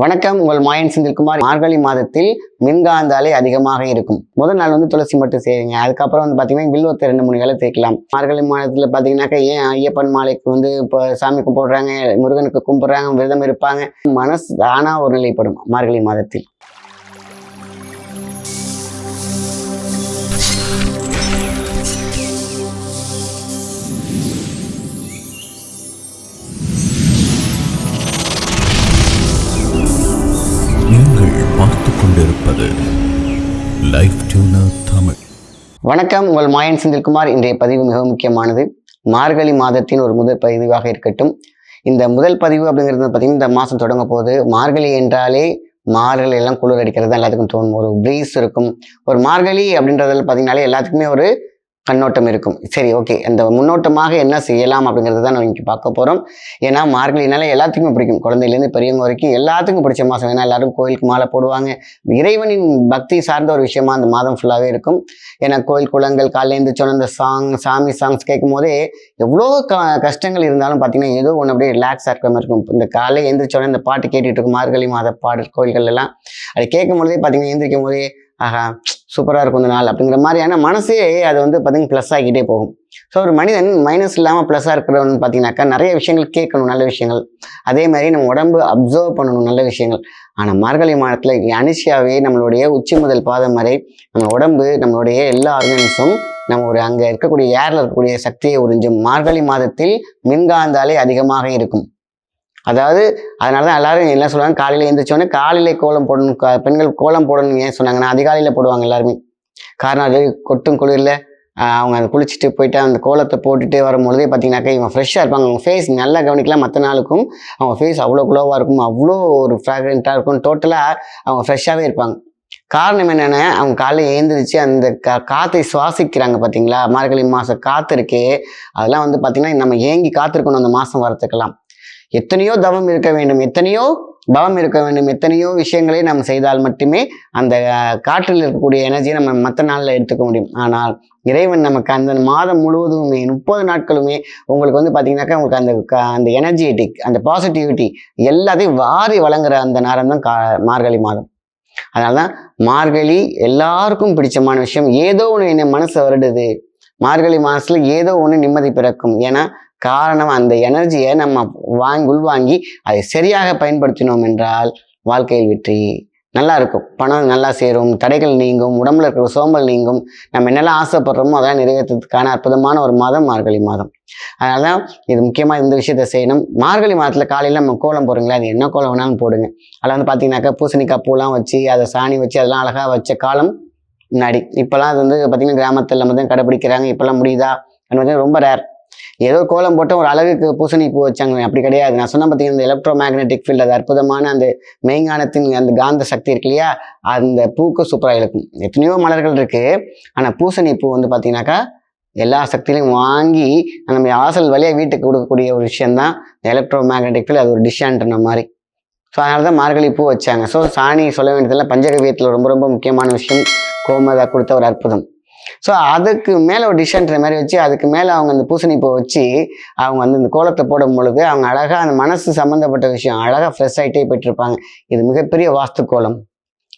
வணக்கம் உங்கள் மாயன் செந்தில்குமார். மார்கழி மாதத்தில் மின்காந்த அலை அதிகமாக இருக்கும். முதல் நாள் வந்து துளசி மட்டும் செய்யுங்க. அதுக்கப்புறம் வந்து பார்த்தீங்கன்னா வில்வத்தை ரெண்டு மூணு வேலை தேய்க்கலாம். மார்கழி மாதத்தில் பார்த்தீங்கன்னாக்கா ஏன் ஐயப்பன் மாலைக்கு வந்து இப்போ சாமி கும்பிடுறாங்க முருகனுக்கு கும்பிடுறாங்க விரதம் இருப்பாங்க? மனசு தானா ஒரு நிலைப்படும் மார்கழி மாதத்தில். வணக்கம். உங்கள் மாயன் செந்தில்குமார். இன்றைய பதிவு மிக முக்கியமானது. மார்கழி மாதத்தின் ஒரு முதல் பதிவாக இருக்கட்டும். இந்த முதல் பதிவு அப்படிங்கிறது பார்த்தீங்கன்னா இந்த மாதம் தொடங்க போது மார்கழி என்றாலே மார்கழி எல்லாம் குளிர் அடிக்கிறது தான் எல்லாத்துக்கும் தோணும். ஒரு ப்ரீஸ் இருக்கும். ஒரு மார்கழி அப்படின்றதுல பார்த்தீங்கன்னாலே எல்லாத்துக்குமே ஒரு கண்ணோட்டம் இருக்கும். சரி ஓகே அந்த முன்னோட்டமாக என்ன செய்யலாம் அப்படிங்கிறது தான் நம்ம இங்கே பார்க்க போகிறோம் ஏன்னா மார்கழினால எல்லாத்துக்குமே பிடிக்கும். குழந்தையிலேருந்து பெரியவங்க வரைக்கும் எல்லாத்துக்கும் பிடிச்ச மாதம். ஏன்னா எல்லாரும் கோயிலுக்கு மாலை போடுவாங்க. இறைவனின் பக்தி சார்ந்த ஒரு விஷயமா அந்த மாதம் ஃபுல்லாகவே இருக்கும். ஏன்னா கோயில் குளங்கள் காலையிலேருந்து சொன்ன அந்த சாங் சாமி சாங்ஸ் கேட்கும் போதே எவ்வளோ க கஷ்டங்கள் இருந்தாலும் பார்த்தீங்கன்னா ஏதோ ஒன்று அப்படியே ரிலாக்ஸாக இருக்கிற மாதிரி இருக்கும். இந்த காலை எழுந்திரிச்சோன்னே இந்த பாட்டு கேட்டுட்டு இருக்கும். மார்கழி மாத பாடல் கோயில்கள் எல்லாம் அது கேட்கும் பொழுதே பார்த்தீங்கன்னா எழுந்திரிக்கும் போதே ஆஹா சூப்பராக இருக்கும் இந்த நாள் அப்படிங்கிற மாதிரியான மனசே அது வந்து பார்த்தீங்கன்னா ப்ளஸ் ஆகிக்கிட்டே போகும். ஸோ ஒரு மனிதன் மைனஸ் இல்லாமல் ப்ளஸ்ஸாக இருக்கிறவன் பார்த்தீங்கன்னாக்கா நிறைய விஷயங்கள் கேட்கணும் நல்ல விஷயங்கள். அதே மாதிரி நம்ம உடம்பு அப்சர்வ் பண்ணணும் நல்ல விஷயங்கள். ஆனால் மார்கழி மாதத்தில் அனிஷியாவே நம்மளுடைய உச்சி முதல் பாதம் வரை நம்ம உடம்பு நம்மளுடைய எல்லா ஆர்கன்ஸும் நம்ம ஒரு அங்கே இருக்கக்கூடிய ஏரில் இருக்கக்கூடிய சக்தியை உறிஞ்சும். மார்கழி மாதத்தில் மின்காந்தாலே அதிகமாக இருக்கும். அதாவது அதனால தான் எல்லாரும் என்ன சொல்லுவாங்க காலையில் எழுந்திரிச்சோடனே காலையில் கோலம் போடணும் பெண்கள் கோலம் போடணும் ஏன் சொன்னாங்கன்னா அதிகாலையில் போடுவாங்க எல்லாருமே. காரணம் அது கொட்டும் குளிரில் அவங்க அதை குளிச்சுட்டு போயிட்டு அந்த கோலத்தை போட்டுட்டு வரும்பொழுதே பார்த்தீங்கன்னாக்கா இவங்க ஃப்ரெஷ்ஷாக இருப்பாங்க. அவங்க ஃபேஸ் நல்லா கவனிக்கலாம் மற்ற நாளுக்கும் அவங்க ஃபேஸ் அவ்வளோ குளோவாக இருக்கும் அவ்வளோ ஒரு ஃப்ராக்ரெண்ட்டாக இருக்கும். டோட்டலாக அவங்க ஃப்ரெஷ்ஷாகவே இருப்பாங்க. காரணம் என்னென்னா அவங்க காலையில் எழுந்திரிச்சு அந்த கா காற்றை சுவாசிக்கிறாங்க பார்த்தீங்களா மார்கழி மாதம் காற்று இருக்கே அதெல்லாம் வந்து பார்த்திங்கன்னா நம்ம ஏங்கி காத்திருக்கணும் அந்த மாதம் வரத்துக்கெல்லாம். எத்தனையோ தவம் இருக்க வேண்டும் எத்தனையோ பவம் இருக்க வேண்டும் எத்தனையோ விஷயங்களை நாம் செய்தால் மட்டுமே அந்த காற்றில் இருக்கக்கூடிய எனர்ஜியை நம்ம மற்ற நாளில் எடுத்துக்க முடியும். ஆனால் இறைவன் நமக்கு அந்த மாதம் முழுவதுமே முப்பது நாட்களுமே உங்களுக்கு வந்து பார்த்தீங்கன்னாக்கா உங்களுக்கு அந்த க- அந்த எனர்ஜெட்டிக் அந்த பாசிட்டிவிட்டி எல்லாத்தையும் வாரி வழங்குற அந்த நேரம் தான் கா மார்கழி மாதம். அதனால தான் மார்கழி எல்லாருக்கும் பிடிச்சமான விஷயம் ஏதோ ஒன்று என்ன மனசு வருடுது. மார்கழி மாதத்துல ஏதோ ஒன்று நிம்மதி பிறக்கும். ஏன்னா காரணம் அந்த எனர்ஜியை நம்ம வாங்கி உள்வாங்கி அதை சரியாக பயன்படுத்தினோம் என்றால் வாழ்க்கையில் வெற்றி நல்லா இருக்கும் பணம் நல்லா சேரும் தடைகள் நீங்கும் உடம்புல இருக்கிற சோம்பல் நீங்கும். நம்ம என்னெல்லாம் ஆசைப்படுறோமோ அதெல்லாம் நிறைவேற்றுறதுக்கான அற்புதமான ஒரு மாதம் மார்கழி மாதம். அதனால தான் இது முக்கியமாக இந்த விஷயத்த செய்யணும். மார்கழி மாதத்தில் காலையில் நம்ம கோலம் போடுறீங்களா? அது என்ன கோலம் வேணாலும் போடுங்க. அதில் வந்து பார்த்தீங்கன்னாக்கா பூசணிக்காய் பூலாம் வச்சு அதை சாணி வச்சு அதெல்லாம் அழகாக வச்ச காலம் முன்னாடி. இப்போல்லாம் அது வந்து பார்த்தீங்கன்னா கிராமத்தில் நம்ம தான் கடைப்பிடிக்கிறாங்க இப்போல்லாம் முடியுதா? அது வந்து ரொம்ப ரேர் ஏதோ கோலம் போட்டு ஒரு அழகுக்கு பூசணி பூ வச்சாங்க அப்படி கிடையாது. நான் சொன்ன பார்த்தீங்கன்னா இந்த எலக்ட்ரோ மேக்னெட்டிக் ஃபீல்டு அது அற்புதமான அந்த மெய்ஞானத்தின் அந்த காந்த சக்தி இருக்கு இல்லையா அந்த பூக்கு சூப்பராக இருக்கும் எத்தனையோ மலர்கள் இருக்கு. ஆனால் பூசணி பூ வந்து பார்த்தீங்கன்னாக்கா எல்லா சக்தியிலையும் வாங்கி நம்ம ஆசல் வழியாக வீட்டுக்கு கொடுக்கக்கூடிய ஒரு விஷயம்தான் எலக்ட்ரோ மேக்னெட்டிக் ஃபீல்டு அது ஒரு டிஷ்ஷான்ற மாதிரி. ஸோ அதனால தான் மார்கழி பூ வச்சாங்க. ஸோ சாணி சொல்ல வேண்டியதெல்லாம் பஞ்சகவியத்தில் ரொம்ப ரொம்ப முக்கியமான விஷயம். கோமதா கொடுத்த ஒரு அற்புதம். ஸோ அதுக்கு மேலே ஒரு டிஷ்ஷன்ற மாதிரி வச்சு அதுக்கு மேலே அவங்க அந்த பூசணிப்பை வச்சு அவங்க வந்து இந்த கோலத்தை போடும் பொழுது அவங்க அழகாக அந்த மனசு சம்மந்தப்பட்ட விஷயம் அழகாக ஃப்ரெஷ் ஆகிட்டே போயிட்டுருப்பாங்க. இது மிகப்பெரிய வாஸ்து கோலம்.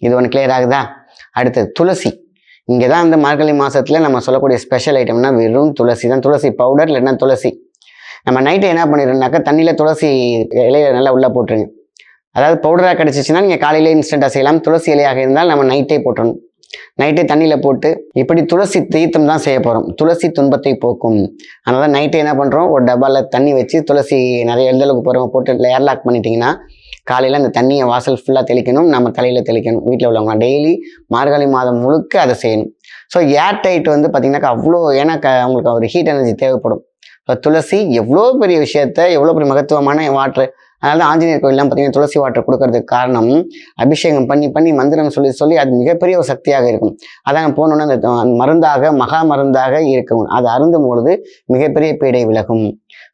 இது ஒன்று கிளியர் ஆகுதா? அடுத்தது துளசி. இங்கே தான் இந்த மார்கழி மாதத்தில் நம்ம சொல்லக்கூடிய ஸ்பெஷல் ஐட்டம்னா வெறும் துளசி தான். துளசி பவுடர் இல்லைன்னா துளசி. நம்ம நைட்டு என்ன பண்ணிடுறோம்னாக்கா தண்ணியில் துளசி இலையை நல்லா உள்ளே போட்டுருங்க. அதாவது பவுடராக கிடச்சிச்சின்னா நீங்கள் காலையிலே இன்ஸ்டண்ட்டாக செய்யலாம். துளசி இலையாக இருந்தால் நம்ம நைட்டே போட்டுடணும் நைட்டே தண்ணியில் போட்டு இப்படி துளசி தீர்த்தம் தான் செய்ய போகிறோம் துளசி துன்பத்தை போக்கும். அதனால் நைட்டே என்ன பண்ணுறோம் ஒரு டப்பாவில் தண்ணி வச்சு துளசி நிறைய எழுதலுக்கு போகிறவங்க போட்டு ஏர்லாக் பண்ணிட்டீங்கன்னா காலையில் அந்த தண்ணியை வாசல் ஃபுல்லாக தெளிக்கணும். நம்ம தலையில் தெளிக்கணும். வீட்டில் உள்ளவங்க டெய்லி மார்கழி மாதம் முழுக்க அதை செய்யணும். ஸோ ஏர் டைட் வந்து பார்த்தீங்கன்னாக்கா அவ்வளோ ஏன்னா க அவங்களுக்கு ஒரு ஹீட் எனர்ஜி தேவைப்படும். துளசி எவ்வளோ பெரிய விஷயத்த எவ்வளோ பெரிய மகத்துவமான வாட்ரு அதனால தான் ஆஞ்சநேயர் கோயிலெலாம் பார்த்தீங்கன்னா துளசி வாட்டர் கொடுக்கறதுக்கு காரணம் அபிஷேகம் பண்ணி பண்ணி மந்திரம் சொல்லி சொல்லி அது மிகப்பெரிய ஒரு சக்தியாக இருக்கும். அதான் போனோன்னே அந்த மருந்தாக மகா மருந்தாக இருக்கும். அது அருந்தும் பொழுது மிகப்பெரிய பீடை விலகும்.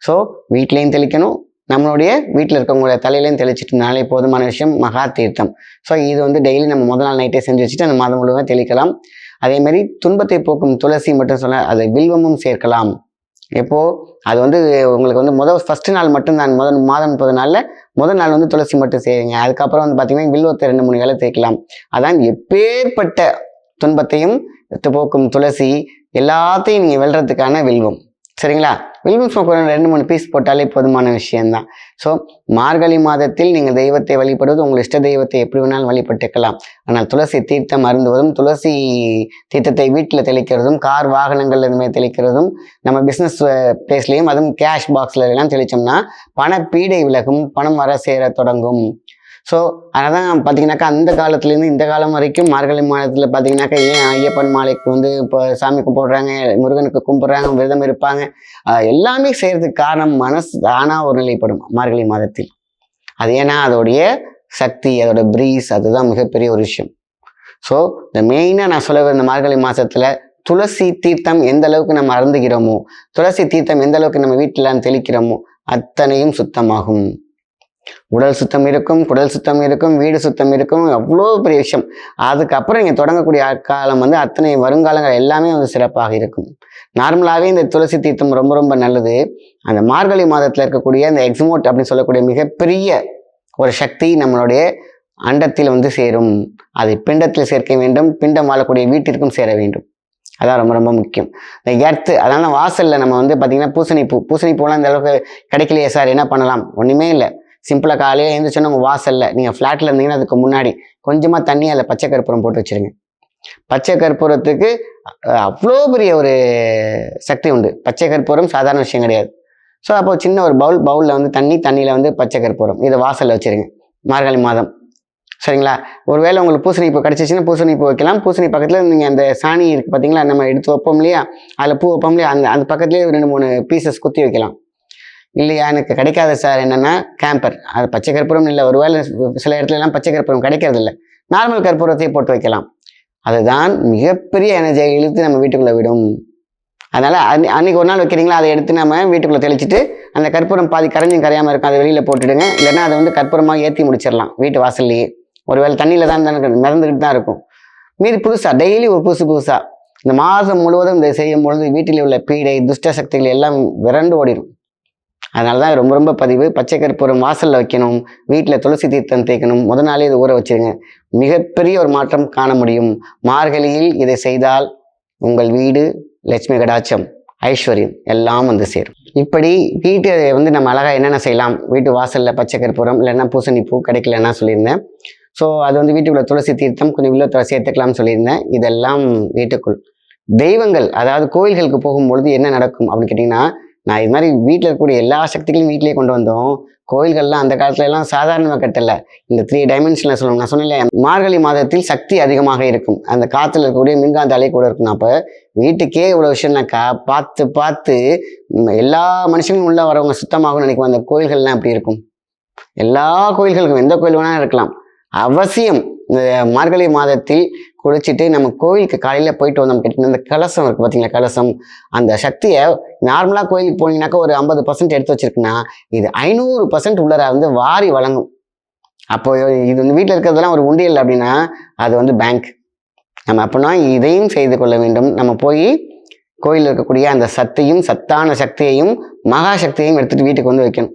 ஸோ வீட்லேயும் தெளிக்கணும். நம்மளுடைய வீட்டில் இருக்கவங்களுடைய தலையிலையும் தெளிச்சிட்டுனாலே போதுமான விஷயம் மகா தீர்த்தம். ஸோ இது வந்து டெய்லி நம்ம முதல் நாள் நைட்டே செஞ்சு வச்சுட்டு அந்த மாதம் முழுவதும் தெளிக்கலாம். அதே மாதிரி துன்பத்தை போக்கும் துளசி மட்டும் சொல்ல அதை வில்வமும் சேர்க்கலாம். எப்போது அது வந்து உங்களுக்கு வந்து முதல் ஃபஸ்ட்டு நாள் மட்டும்தான் முதல் மாதம் முப்பது நாளில் முதல் நாள் வந்து துளசி மட்டும் செய்யுங்க. அதுக்கப்புறம் வந்து பார்த்தீங்கன்னா வில்வத்தை ரெண்டு மூணு வேலை தேய்க்கலாம். அதான் எப்பேற்பட்ட துன்பத்தையும் போக்கும் துளசி எல்லாத்தையும் நீங்கள் வெல்றதுக்கான வில்வம். சரிங்களா? வில்வம் ஸ்மோக் ரெண்டு மூணு பீஸ் போட்டாலே போதுமான விஷயம்தான். ஸோ மார்கழி மாதத்தில் நீங்கள் தெய்வத்தை வழிபடுவது உங்கள் இஷ்ட தெய்வத்தை எப்படி வேணாலும் வழிபட்டுக்கலாம். ஆனால் துளசி தீர்த்தம் அருந்துவதும் துளசி தீர்த்தத்தை வீட்டில் தெளிக்கிறதும் கார் வாகனங்கள் இதுமாதிரி தெளிக்கிறதும் நம்ம பிஸ்னஸ் பிளேஸ்லேயும் அதுவும் கேஷ் பாக்ஸில் எல்லாம் தெளித்தோம்னா பண பீடை விலகும் பணம் வர சேர தொடங்கும். ஸோ அதனால் பார்த்தீங்கன்னாக்கா அந்த காலத்துலேருந்து இந்த காலம் வரைக்கும் மார்கழி மாதத்தில் பார்த்தீங்கன்னாக்கா ஏன் ஐயப்பன் மாலைக்கு வந்து இப்போ சாமி கும்பிடுறாங்க முருகனுக்கு கும்பிட்றாங்க விரதம் இருப்பாங்க? எல்லாமே செய்கிறதுக்கு காரணம் மனசு தானாக ஒரு நிலைப்படும் மார்கழி மாதத்தில். அது ஏன்னா அதோடைய சக்தி அதோட ப்ரீஸ் அதுதான் மிகப்பெரிய ஒரு விஷயம். ஸோ இந்த மெயினாக நான் சொல்ல இந்த மார்கழி மாதத்தில் துளசி தீர்த்தம் எந்த அளவுக்கு நம்ம அருந்துகிறோமோ துளசி தீர்த்தம் எந்த அளவுக்கு நம்ம வீட்டில் தெளிக்கிறோமோ அத்தனையும் சுத்தமாகும். உடல் சுத்தம் இருக்கும் குடல் சுத்தம் இருக்கும் வீடு சுத்தம் இருக்கும் அவ்வளோ பெரிய விஷயம். அதுக்கப்புறம் நீங்கள் தொடங்கக்கூடிய காலம் வந்து அத்தனை வருங்காலங்கள் எல்லாமே வந்து சிறப்பாக இருக்கும். நார்மலாகவே இந்த துளசி தீர்த்தம் ரொம்ப ரொம்ப நல்லது. அந்த மார்கழி மாதத்தில் இருக்கக்கூடிய அந்த எக்ஸமோட் அப்படின்னு சொல்லக்கூடிய மிகப்பெரிய ஒரு சக்தி நம்மளுடைய அண்டத்தில் வந்து சேரும். அது பிண்டத்தில் சேர்க்க வேண்டும் பிண்டம் வாழக்கூடிய வீட்டிற்கும் சேர வேண்டும். அதான் ரொம்ப ரொம்ப முக்கியம். இந்த எர்த்து அதனால வாசலில் நம்ம வந்து பார்த்தீங்கன்னா பூசணி பூ பூசணி பூலாம் இந்த அளவுக்கு கிடைக்கலையே சார் என்ன பண்ணலாம்? ஒன்றுமே இல்லை. சிம்பிளாக காலையில் எழுந்திரிச்சோன்னா உங்கள் வாசலில் நீங்கள் ஃப்ளாட்டில் இருந்தீங்கன்னா அதுக்கு முன்னாடி கொஞ்சமாக தண்ணி அதில் பச்சை கற்பூரம் போட்டு வச்சுருங்க. பச்சை கற்பூரத்துக்கு அவ்வளோ பெரிய ஒரு சக்தி உண்டு. பச்சை கற்பூரம் சாதாரண விஷயம் கிடையாது. ஸோ அப்போ சின்ன ஒரு பவுல் பவுலில் வந்து தண்ணி தண்ணியில் வந்து பச்சை கற்பூரம். இதை வாசலில் வச்சுருங்க. மார்கழி மாதம். சரிங்களா? ஒருவேளை உங்களுக்கு பூசணி இப்போ கிடச்சிச்சின்னா பூசணி பூ வைக்கலாம். பூசணி பக்கத்தில் நீங்கள் அந்த சாணி இருக்குது பார்த்தீங்களா நம்ம எடுத்து வைப்போம் இல்லையா? அதில் பூ வைப்போம் இல்லையா? அந்த அந்த பக்கத்துலேயே ரெண்டு மூணு பீசஸ் குத்தி வைக்கலாம். இல்லையா? எனக்கு கிடைக்காத சார் என்னென்னா கேம்பர் அது பச்சை கற்பூரம் இல்லை. ஒருவேளை சில இடத்துலலாம் பச்சை கற்பூரம் கிடைக்கிறது இல்லை. நார்மல் கற்பூரத்தையே போட்டு வைக்கலாம். அதுதான் மிகப்பெரிய எனர்ஜியை இழுத்து நம்ம வீட்டுக்குள்ளே விடும். அதனால் அன்னி அன்றைக்கி ஒரு நாள் வைக்கிறீங்களா? அதை எடுத்து நம்ம வீட்டுக்குள்ளே தெளிச்சிட்டு அந்த கற்பூரம் பாதி கரைஞ்சும் கரையாமல் இருக்கும் அதை வெளியில் போட்டுடுங்க. இல்லைன்னா அதை வந்து கற்பூரமாக ஏற்றி முடிச்சிடலாம் வீட்டு வாசல்லையே. ஒருவேளை தண்ணியில் தான் தானே மிதந்துக்கிட்டு தான் இருக்கும். மீதி புதுசாக டெய்லி ஒரு புதுசு புதுசாக இந்த மாதம் முழுவதும் இதை செய்யும் பொழுது வீட்டில் உள்ள பீடை துஷ்ட சக்திகள் எல்லாம் விரண்டு ஓடிடும் அதனால தான் ரொம்ப ரொம்ப பதிவு. பச்சை கற்பூரம் வாசலில் வைக்கணும். வீட்டில் துளசி தீர்த்தம் தேய்க்கணும். முத நாளே இது ஊற வச்சுருங்க. மிகப்பெரிய ஒரு மாற்றம் காண முடியும். மார்கழியில் இதை செய்தால் உங்கள் வீடு லட்சுமி கடாட்சம் ஐஸ்வர்யம் எல்லாம் வந்து சேரும். இப்படி வீட்டை வந்து நம்ம அழகாக என்னென்ன செய்யலாம்? வீட்டு வாசலில் பச்சை கற்பூரம் இல்லைன்னா பூசணி பூ கிடைக்கலன்னா சொல்லியிருந்தேன். ஸோ அது வந்து வீட்டுக்குள்ள துளசி தீர்த்தம் கொஞ்சம் இவ்வளோ துளசி சேர்த்துக்கலாம்னு சொல்லியிருந்தேன். இதெல்லாம் வீட்டுக்குள். தெய்வங்கள் அதாவது கோயில்களுக்கு போகும்பொழுது என்ன நடக்கும் அப்படின்னு கேட்டிங்கன்னா நான் இது மாதிரி வீட்டில் இருக்கக்கூடிய எல்லா சக்திகளையும் வீட்டிலே கொண்டு வந்தோம். கோயில்கள்லாம் அந்த காலத்துல எல்லாம் சாதாரணமாக கட்டல. இந்த த்ரீ டைமென்ஷனில் சொல்லணும் நான் சொன்னேன் மார்கழி மாதத்தில் சக்தி அதிகமாக இருக்கும். அந்த காற்றுல இருக்கக்கூடிய மின்காந்த அலை கூட இருக்கும் அப்போ வீட்டுக்கே இவ்வளோ விஷயம்னாக்கா பார்த்து பார்த்து எல்லா மனுஷங்களும் உள்ள வரவங்க சுத்தமாகும்னு நினைக்கும் அந்த கோயில்கள்லாம் எப்படி இருக்கும்? எல்லா கோயில்களுக்கும் எந்த கோயில் வேணாலும் இருக்கலாம். அவசியம். மார்கழி மாதத்தில் குளிச்சுட்டு நம்ம கோயிலுக்கு காலையில் போயிட்டு வந்தோம் கேட்டிங்கன்னா இந்த கலசம் இருக்குது பார்த்தீங்களா கலசம்? அந்த சக்தியை நார்மலாக கோயிலுக்கு போனீங்கன்னாக்கா ஒரு ஐம்பது பர்சன்ட் எடுத்து வச்சிருக்குன்னா இது ஐநூறு பர்சன்ட் உள்ளர வந்து வாரி வழங்கும். அப்போ இது வந்து வீட்டில் இருக்கிறதெல்லாம் ஒரு உண்டியல் அப்படின்னா அது வந்து பேங்க் நம்ம அப்படின்னா இதையும் செய்து கொள்ள வேண்டும். நம்ம போய் கோயிலில் இருக்கக்கூடிய அந்த சத்தையும் சத்தான சக்தியையும் மகா சக்தியையும் எடுத்துகிட்டு வீட்டுக்கு வந்து வைக்கணும்.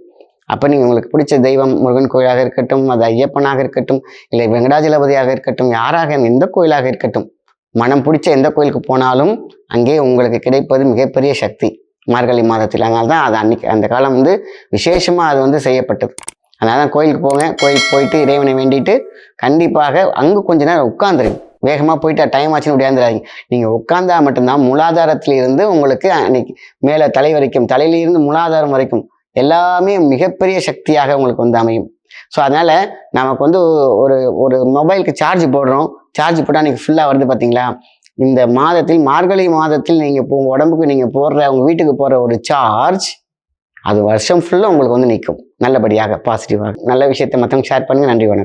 அப்போ நீங்கள் உங்களுக்கு பிடிச்ச தெய்வம் முருகன் கோயிலாக இருக்கட்டும் அது ஐயப்பனாக இருக்கட்டும் இல்லை வெங்கடாஜலபதியாக இருக்கட்டும் யாராக எந்த கோயிலாக இருக்கட்டும் மனம் பிடிச்ச எந்த கோயிலுக்கு போனாலும் அங்கே உங்களுக்கு கிடைப்பது மிகப்பெரிய சக்தி. மார்கழி மாதத்தில். அதனால தான் அது அன்னைக்கு அந்த காலம் வந்து விசேஷமாக அது வந்து செய்யப்பட்டது. அதனால தான் கோயிலுக்கு போங்க. கோயிலுக்கு போயிட்டு இறைவனை வேண்டிட்டு கண்டிப்பாக அங்கே கொஞ்ச நேரம் உட்காந்துருங்க வேகமாக போயிட்டு டைம் ஆச்சுன்னு உடையாந்துடாதீங்க நீங்கள் உட்காந்தா மட்டும்தான் மூலாதாரத்தில் இருந்து உங்களுக்கு அன்னைக்கு மேலே தலை வரைக்கும் தலையிலிருந்து மூலாதாரம் வரைக்கும் எல்லாமே மிகப்பெரிய சக்தியாக உங்களுக்கு வந்து அமையும். ஸோ அதனால் நமக்கு வந்து ஒரு ஒரு மொபைலுக்கு சார்ஜ் போடுறோம். சார்ஜ் போட்டால் அன்னைக்கு ஃபுல்லாக வருது பார்த்தீங்களா இந்த மாதத்தில் மார்கழி மாதத்தில் நீங்கள் போ உடம்புக்கு நீங்கள் போடுற உங்கள் வீட்டுக்கு போடுற ஒரு சார்ஜ் அது வருஷம் ஃபுல்லாக உங்களுக்கு வந்து நிற்கும் நல்லபடியாக பாசிட்டிவாக நல்ல விஷயத்தை மற்றவங்க ஷேர் பண்ணுங்கள் நன்றி வணக்கம்.